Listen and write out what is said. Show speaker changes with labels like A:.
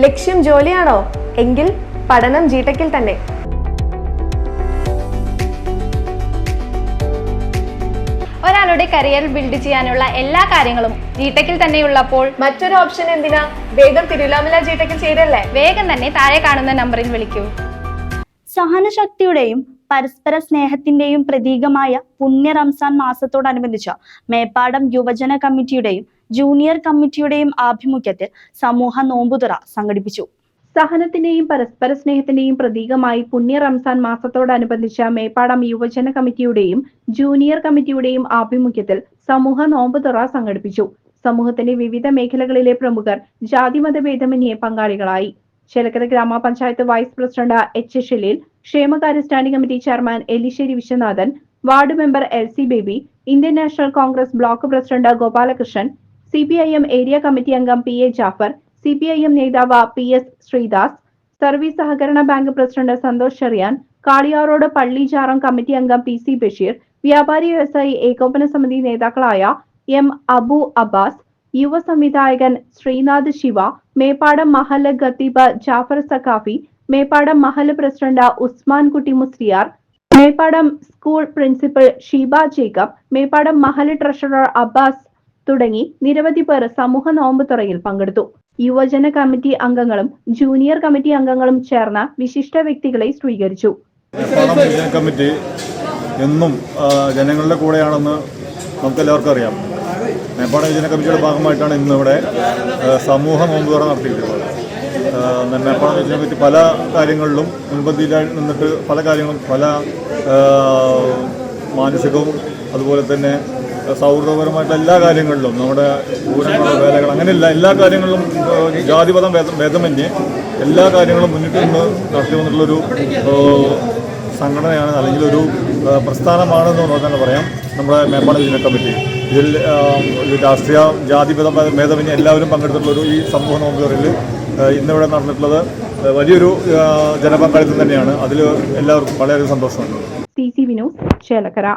A: ലക്ഷ്യം ജോലിയാണോ? എങ്കിൽ പഠനം ജീട്ടക്കിൽ തന്നെ.
B: ഒരാളുടെ കരിയർ ബിൽഡ് ചെയ്യാനുള്ള എല്ലാ കാര്യങ്ങളും ജീടെക്കിൽ തന്നെ ഉള്ളപ്പോൾ
A: മറ്റൊരു ഓപ്ഷൻ എന്തിനാ? വേഗം തിരുവിലാമല ജീട്ടക്കിൽ ചെയ്തല്ലേ
B: വേഗം തന്നെ താഴെ കാണുന്ന നമ്പറിൽ വിളിക്കൂ.
C: സഹനശക്തിയുടെയും പരസ്പര സ്നേഹത്തിന്റെയും പ്രതീകമായ പുണ്യ റംസാൻ മാസത്തോടനുബന്ധിച്ച മേപ്പാടം യുവജന കമ്മിറ്റിയുടെയും ജൂനിയർ കമ്മിറ്റിയുടെയും ആഭിമുഖ്യത്തിൽ സമൂഹ നോമ്പുതുറ സംഘടിപ്പിച്ചു.
D: സഹനത്തിന്റെയും പരസ്പര സ്നേഹത്തിന്റെയും പ്രതീകമായി പുണ്യ റംസാൻ മാസത്തോടനുബന്ധിച്ച മേപ്പാടം യുവജന കമ്മിറ്റിയുടെയും ജൂനിയർ കമ്മിറ്റിയുടെയും ആഭിമുഖ്യത്തിൽ സമൂഹ നോമ്പുതുറ സംഘടിപ്പിച്ചു. സമൂഹത്തിന്റെ വിവിധ മേഖലകളിലെ പ്രമുഖർ ജാതിമത ഭേദമന്യേ പങ്കാളികളായി. ചേലക്കര ഗ്രാമപഞ്ചായത്ത് വൈസ് പ്രസിഡന്റ് എച്ച് ഷലീൽ ക്ഷേമകാര്യ standing committee chairman Elisseri Viswanathan ward member L C Baby Indian National Congress block president Gopalakrishnan C P I M area committee അംഗം P A Jafar C P I M നേതാവ് P S Sreedas service സഹകരണ bank president Santhosh Cherian Kaliyarode പള്ളി ജാറം committee അംഗം P C Basheer വ്യാപാരി വ്യവസായി ഏകോപന സമിതി നേതാക്കളായ എം അബു അബ്ബാസ് യുവ സംവിധായകൻ ശ്രീനാഥ് ശിവ മേപ്പാടം മഹൽ ഖത്തീബ് Jafar Saqafi Meppadam Mahal president Usman Kutty Musliyar Meppadam school principal Sheeba Jacob Meppadam Mahal treasurer Abbas തുടങ്ങി നിരവധി പേർ സമൂഹ നോമ്പ് തുറയിൽ പങ്കെടുത്തു. യുവജന കമ്മിറ്റി അംഗങ്ങളും ജൂനിയർ കമ്മിറ്റി അംഗങ്ങളും ചേർന്ന വിശിഷ്ട വ്യക്തികളെ സ്വീകരിച്ചു.
E: മേപ്പാടം കമ്മിറ്റി എന്നും ജനങ്ങളുടെ കൂടെയാണെന്ന് നമുക്കെല്ലാവർക്കും അറിയാം. മേപ്പാടം യുവജന കമ്മിറ്റിയുടെ ഭാഗമായിട്ടാണ് ഇന്ന് ഇവിടെ നോമ്പ് സമൂഹ നോമ്പുതുറ നടത്തിയിട്ടുള്ളത് ആ, യുവജന കമ്മിറ്റി പല കാര്യങ്ങളിലും മുൻപന്തിയിലായി നിന്നിട്ട് പല കാര്യങ്ങളും പല മാനസികവും അതുപോലെ തന്നെ സൗഹൃദപരമായിട്ടുള്ള എല്ലാ കാര്യങ്ങളിലും നമ്മുടെ പൂരങ്ങൾ വേലകൾ അങ്ങനെയല്ല എല്ലാ കാര്യങ്ങളിലും ജാതിപതം ഭേദം ഭേദമന്യേ എല്ലാ കാര്യങ്ങളും മുന്നിട്ട് നിന്ന് നടത്തി വന്നിട്ടുള്ളൊരു സംഘടനയാണ് അല്ലെങ്കിൽ ഒരു പ്രസ്ഥാനമാണെന്ന് തന്നെ പറയാം. നമ്മുടെ മേപ്പാട് ജില്ലാ കമ്മിറ്റി. ഇതിൽ രാഷ്ട്രീയ ജാതി ഭേദ ഭേദമന്യേ എല്ലാവരും പങ്കെടുത്തിട്ടുള്ളൊരു ഈ സമൂഹ നോമ്പുകളിൽ ഇന്നിവിടെ നടന്നിട്ടുള്ളത് വലിയൊരു ജനപങ്കാളിത്തം തന്നെയാണ്. അതിൽ എല്ലാവർക്കും വളരെയധികം സന്തോഷമുണ്ട്.
D: C C Vinod Chelakkara.